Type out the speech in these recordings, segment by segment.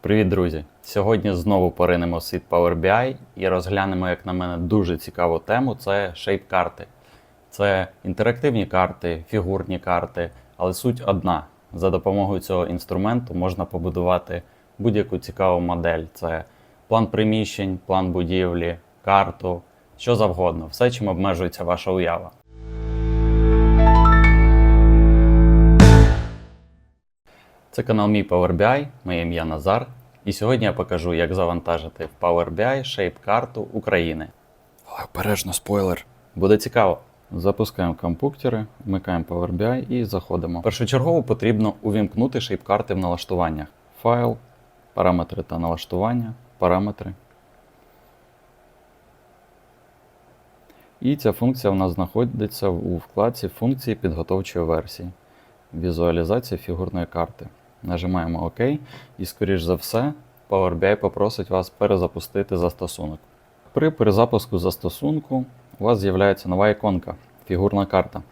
Привіт, друзі! Сьогодні знову поринемо світ Power BI і розглянемо, як на мене, дуже цікаву тему це шейп-карти. Це інтерактивні карти, фігурні карти, але суть одна. За допомогою цього інструменту можна побудувати будь-яку цікаву модель. Це план приміщень, план будівлі, карту, що завгодно, все, чим обмежується ваша уява. Це канал Мій Power BI, моє ім'я Назар. І сьогодні я покажу, як завантажити в Power BI шейп-карту України. Але обережно спойлер. Буде цікаво. Запускаємо компуктери, вмикаємо Power BI і заходимо. Першочергово потрібно увімкнути шейп-карти в налаштуваннях. Файл, параметри та налаштування, параметри. І ця функція у нас знаходиться у вкладці функції підготовчої версії. Візуалізація фігурної карти. Нажимаємо ОК і, скоріш за все, Power BI попросить вас перезапустити застосунок. При перезапуску застосунку у вас з'являється нова іконка фігурна карта.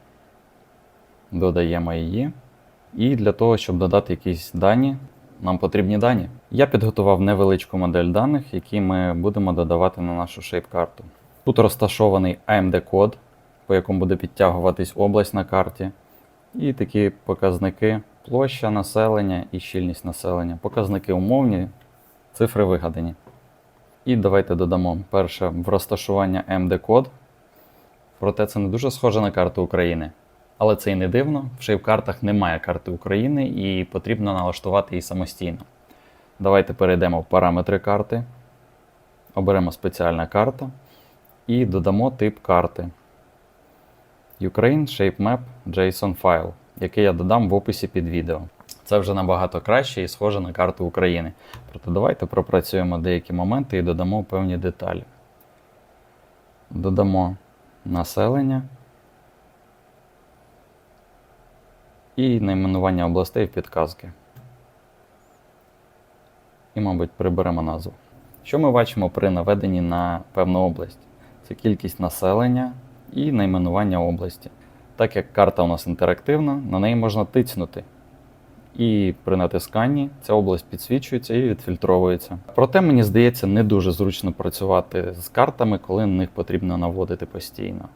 Додаємо її. І для того, щоб додати якісь дані, нам потрібні дані. Я підготував невеличку модель даних, які ми будемо додавати на нашу шейп-карту. Тут розташований AMD-код, по якому буде підтягуватись область на карті, і такі показники площа населення і щільність населення. Показники умовні, цифри вигадані. І давайте додамо перше в розташування MD-код. Проте це не дуже схоже на карту України. Але це і не дивно. В шейп-картах немає карти України і потрібно налаштувати її самостійно. Давайте перейдемо в параметри карти, оберемо спеціальна карта і додамо тип карти. Ukraine Shape Map JSON файл, який я додам в описі під відео. Це вже набагато краще і схоже на карту України. Проте давайте пропрацюємо деякі моменти і додамо певні деталі. Додамо населення і найменування областей в підказки. І, мабуть, приберемо назву. Що ми бачимо при наведенні на певну область? Це кількість населення і найменування області. Так як карта у нас інтерактивна, на неї можна тицнути. І при натисканні ця область підсвічується і відфільтровується. Проте, мені здається, не дуже зручно працювати з картами, коли на них потрібно наводити постійно.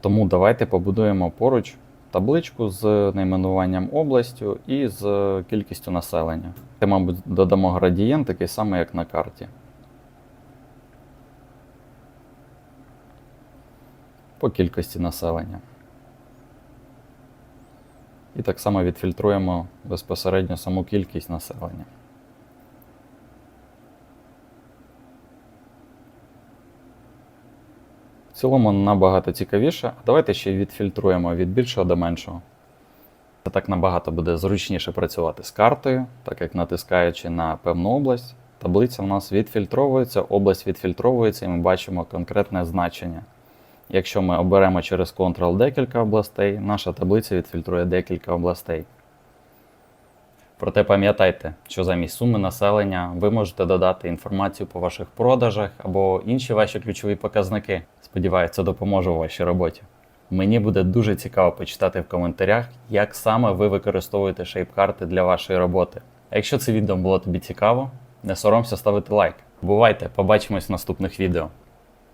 Тому давайте побудуємо поруч табличку з найменуванням областю і з кількістю населення. Це, мабуть, додамо градієнт, такий самий, як на карті. По кількості населення. І так само відфільтруємо безпосередньо саму кількість населення. В цілому набагато цікавіше. Давайте ще відфільтруємо від більшого до меншого. Це так набагато буде зручніше працювати з картою, так як натискаючи на певну область, таблиця у нас відфільтровується, область відфільтровується, і ми бачимо конкретне значення. Якщо ми оберемо через Ctrl декілька областей, наша таблиця відфільтрує декілька областей. Проте пам'ятайте, що замість суми населення ви можете додати інформацію по ваших продажах або інші ваші ключові показники. Сподіваюся, це допоможе у вашій роботі. Мені буде дуже цікаво почитати в коментарях, як саме ви використовуєте шейп-карти для вашої роботи. Якщо це відео було тобі цікаво, не соромся ставити лайк. Бувайте, побачимось в наступних відео.